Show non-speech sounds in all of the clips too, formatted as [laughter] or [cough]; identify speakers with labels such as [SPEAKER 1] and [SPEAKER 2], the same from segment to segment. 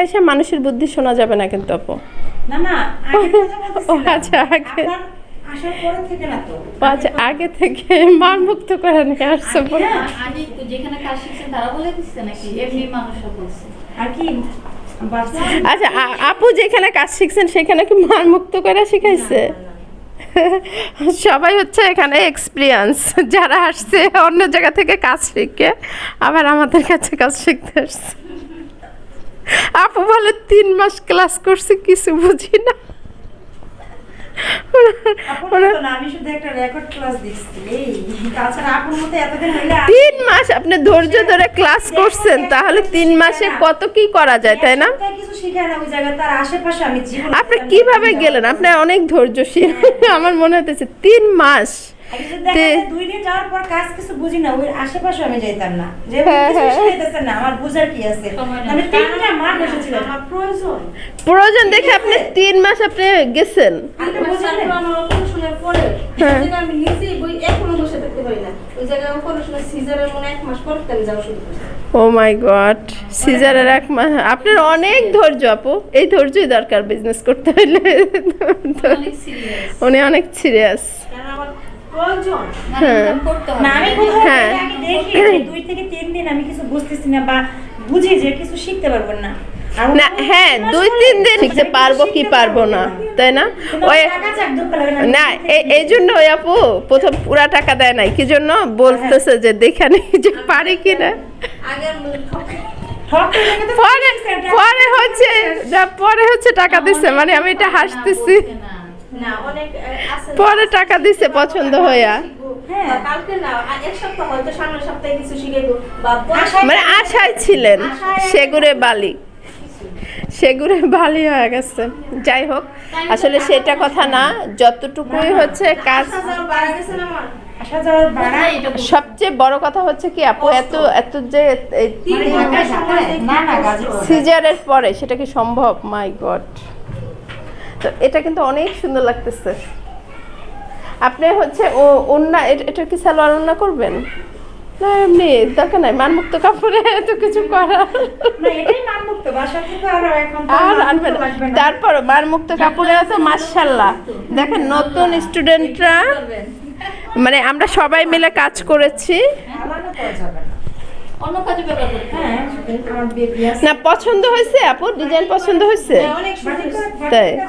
[SPEAKER 1] এসে মানুষের বুদ্ধি শোনা যাবে না কিন্তু আপু।
[SPEAKER 2] না না
[SPEAKER 1] ও আচ্ছা আগে
[SPEAKER 2] আপনার আসার পরে থেকে না
[SPEAKER 1] আচ্ছা আগে থেকে মান মুক্ত করে নিয়ে আসছে
[SPEAKER 2] হ্যাঁ,
[SPEAKER 3] আগে যেখানে কাজ শিখছেন তারা বলে দিচ্ছে নাকি? এমনি মানুষরা বলছে।
[SPEAKER 2] আর কি?
[SPEAKER 1] আচ্ছা আপু যেখানে কাজ শিখছেন সেখানে কি মান মুক্ত করে শিখাইছে? সবাই হচ্ছে এখানে এক্সপিরিয়েন্স যারা আসছে অন্য জায়গা থেকে কাজ শিখে আবার আমাদের কাছে কাজ শিখতে আসছে। আপু বলে তিন মাস ক্লাস করছি কিছু বুঝি না।
[SPEAKER 2] আপনার আপনার
[SPEAKER 1] তিন মাস? আপনি ধৈর্য ধরে ক্লাস করছেন তাহলে তিন মাসে কত কি করা যায় তাই না? আপনি কীভাবে গেলেন? আপনি অনেক ধৈর্যশীল। আমার মনে হতেছে তিন মাস
[SPEAKER 2] আগে যদি দেখা
[SPEAKER 1] তে-
[SPEAKER 2] যায় দুই দিন যাওয়ার পর কাজ কিছু বুঝি না ওই আশেপাশে আমি যাইতাম না। যে
[SPEAKER 1] হ্যাঁ,
[SPEAKER 2] কিছু
[SPEAKER 1] হ্যাঁ।
[SPEAKER 2] না আমার বুঝার কি আছে? আমি তিনটা মাস বসেছিলাম
[SPEAKER 3] আমার প্রয়োজন।
[SPEAKER 1] প্রয়োজন দেখে আপনি তিন মাস আপনি গেছেন।
[SPEAKER 3] আমার পরে।
[SPEAKER 1] হ্যাঁ।
[SPEAKER 3] আমি নিজেই বই এখনও বসে থাকতে পারি না। ওই জায়গায় অপারেশনের সিজারের মনে এক মাস পর আমি যাওয়া শুরু করি
[SPEAKER 1] ও মাই গড সিজারের এক মাস। আপনার অনেক ধৈর্য আপু। এই ধৈর্যই দরকার বিজনেস করতে হলে
[SPEAKER 3] অনেক
[SPEAKER 1] উনি অনেক সিরিয়াস
[SPEAKER 3] প্রয়োজন।
[SPEAKER 1] হ্যাঁ।
[SPEAKER 2] না আমি কোথাও
[SPEAKER 1] হ্যাঁ।
[SPEAKER 2] দেখি যে দুই থেকে তিন দিন আমি কিছু বুঝতেছি না বা বুঝি যে কিছু শিখতে পারব না।
[SPEAKER 1] না হ্যাঁ দুই তিন দিন শিখতে পারব কি পারব না তাই না? ওই না এই- এই জন্য ওই আপু প্রথম পুরা টাকা দেয় নাই। কি জন্য? বলতেছে যে দেখে নেই যে পারি কি না। পরে পরে হচ্ছে পরে হচ্ছে টাকা দিচ্ছে মানে আমি এটা হাসতেছি।
[SPEAKER 3] না, না অনেক আহ, আছে।
[SPEAKER 1] পরে টাকা দিচ্ছে পছন্দ হইয়া।
[SPEAKER 2] হ্যাঁ।
[SPEAKER 3] বা কালকে না আ- এক সপ্তাহ হয়তো সামনের সপ্তাহে কিছু শিখাইবো বা পরের
[SPEAKER 2] আশায়
[SPEAKER 1] মানে আশায় ছিলেন। সেগুড়ে বালি। সেগুড়ে বালি হয়ে গেছে। যাই হোক আসলে সেটা কথা না যতটুকুই হচ্ছে কাজ সবচেয়ে বড় কথা হচ্ছে কি আপু এত এত যে
[SPEAKER 2] মানে
[SPEAKER 1] সিজারের পরে সেটা কি সম্ভব? মাই গড তো এটা কিন্তু অনেক সুন্দর লাগতেছে। আপনি হচ্ছে ও এ- এটা কি সালোয়ার ওন্না করবেন? না এমনি দরকার নাই মানমুক্ত কাপড়ে [laughs] এত কিছু করা
[SPEAKER 2] আর
[SPEAKER 1] তারপর মানমুক্ত কাপড়ে আছে মার্শাল্লাহ দেখেন নতুন স্টুডেন্টরা মানে আমরা সবাই মিলে কাজ করেছি।
[SPEAKER 2] না। হ্যাঁ
[SPEAKER 1] না পছন্দ হয়েছে আপু? ডিজাইন পছন্দ হয়েছে?
[SPEAKER 3] হ্যাঁ, অনেক সুন্দর
[SPEAKER 2] বাটিক-
[SPEAKER 1] তাই?
[SPEAKER 3] হ্যাঁ,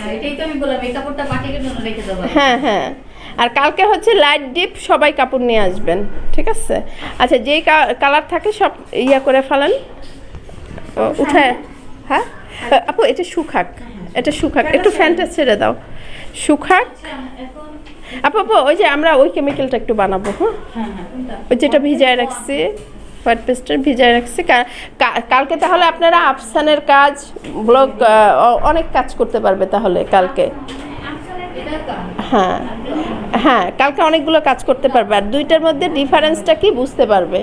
[SPEAKER 3] হ্যাঁ, এটাই তো আমি বললাম এই কাপড়টা বাটিকের জন্য রেখে দেবো।
[SPEAKER 1] হ্যাঁ হ্যাঁ। আর কালকে হচ্ছে লাইট ডিপ সবাই কাপড় নিয়ে আসবেন ঠিক আছে? আচ্ছা যেই কালার থাকে সব ইয়া করে ফেলেন। ও, উঠায় হ্যাঁ? আপু এটা শুকাক। এটা শুকাক। একটু ফ্যানটা ছেড়ে দাও। শুকাক।
[SPEAKER 3] এখন
[SPEAKER 1] আপু ওই যে আমরা ওই কেমিক্যালটা একটু বানাবো হ্যাঁ?
[SPEAKER 2] হ্যাঁ হ্যাঁ?
[SPEAKER 1] ওই যেটা ভিজায় রাখছি হোয়াইট পেস্টার ভিজায় রাখছি। কালকে তাহলে আপনারা আফসানের কাজ ব্লগ অনেক কাজ করতে পারবে তাহলে কালকে। হ্যাঁ হ্যাঁ কালকে অনেকগুলো কাজ করতে পারবে। আর দুইটার মধ্যে ডিফারেন্সটা কি বুঝতে পারবে?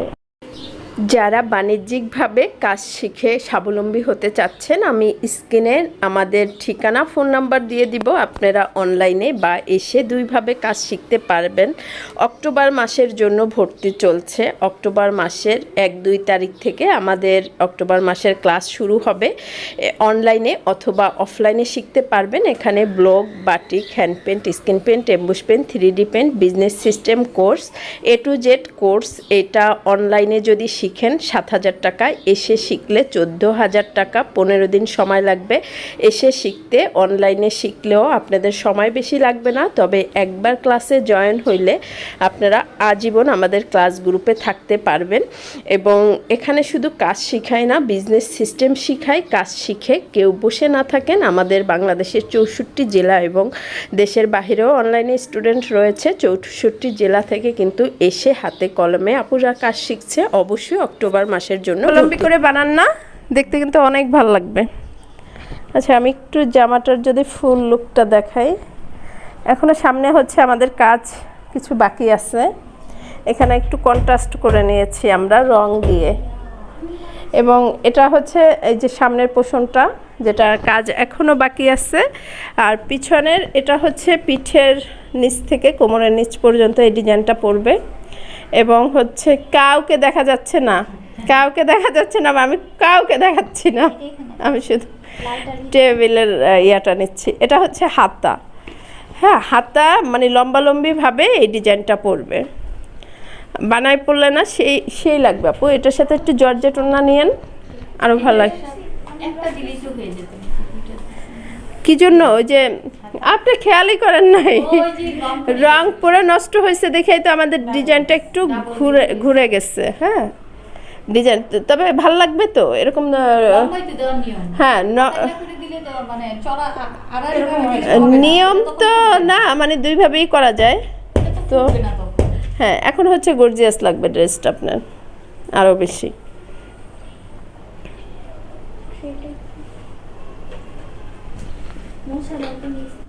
[SPEAKER 1] যারা বাণিজ্যিকভাবে কাজ শিখে স্বাবলম্বী হতে চাচ্ছেন, আমি স্ক্রিনে আমাদের ঠিকানা, ফোন নাম্বার দিয়ে দিব। আপনারা অনলাইনে বা এসে দুইভাবে কাজ শিখতে পারবেন। অক্টোবর মাসের জন্য ভর্তি চলছে। অক্টোবর মাসের এক, দুই তারিখ থেকে আমাদের অক্টোবর মাসের ক্লাস শুরু হবে। অনলাইনে অথবা অফলাইনে শিখতে পারবেন। এখানে block, batik, hand paint, screen paint, emboss paint three D paint, business system course, A to Z course. এটা অনলাইনে যদি শিখেন, সাত হাজার টাকা। এসে শিখলে চোদ্দ হাজার টাকা, পনেরো দিন সময় লাগবে। এসে শিখতে অনলাইনে শিখলেও আপনাদের সময় বেশি লাগবে না। তবে একবার ক্লাসে জয়েন হইলে আপনারা আজীবন আমাদের ক্লাস গ্রুপে থাকতে পারবেন। এবং এখানে শুধু কাজ শিখায় না বিজনেস সিস্টেম শিখায়। কাজ শিখে কেউ বসে না থাকেন। আমাদের বাংলাদেশের চৌষট্টি জেলা এবং দেশের বাহিরেও অনলাইনে স্টুডেন্ট রয়েছে। চৌষট্টি জেলা থেকে কিন্তু এসে হাতে কলমে আপুরা কাজ শিখছে। অবশ্যই অক্টোবর মাসের জন্য লম্বি করে বানান না দেখতে কিন্তু অনেক ভালো লাগবে। আচ্ছা আমি একটু জামাটার যদি ফুল লুকটা দেখাই। এখনও সামনে হচ্ছে আমাদের কাজ কিছু বাকি আছে। এখানে একটু কন্ট্রাস্ট করে নিয়েছি আমরা রং দিয়ে। এবং এটা হচ্ছে এই যে সামনের পোষণটা যেটা কাজ এখনও বাকি আছে। আর পিছনের এটা হচ্ছে পিঠের নিচ থেকে কোমরের নিচ পর্যন্ত এই ডিজাইনটা পড়বে। এবং হচ্ছে কাউকে দেখা যাচ্ছে না। কাউকে দেখা যাচ্ছে না আমি কাউকে দেখাচ্ছি না। আমি শুধু টেবিলের ইয়াটা নিচ্ছি। এটা হচ্ছে হাতা। হ্যাঁ হাতা মানে লম্বালম্বিভাবে এই ডিজাইনটা পড়বে বানাই পড়লে না সেই সেই লাগবে আপু। এটার সাথে একটু জর্জেট ওনা নিয়েন আরও ভালো লাগে কি জন্য? ওই যে আপনি খেয়ালই করেন নাই।
[SPEAKER 4] রং
[SPEAKER 1] পুরো নষ্ট হয়েছে দেখেই তো আমাদের ডিজাইনটা একটু ঘুরে ঘুরে গেছে হ্যাঁ। ডিজাইন তবে ভালো লাগবে তো এরকম হ্যাঁ ন-
[SPEAKER 4] একটা করে দিলে তো মানে
[SPEAKER 2] হয়।
[SPEAKER 1] নিয়ম তো না। মানে দুইভাবেই করা যায়। তো-। হ্যাঁ এখন হচ্ছে গর্জিয়াস লাগবে ড্রেসটা আপনার আরও বেশি।
[SPEAKER 4] নিয়ে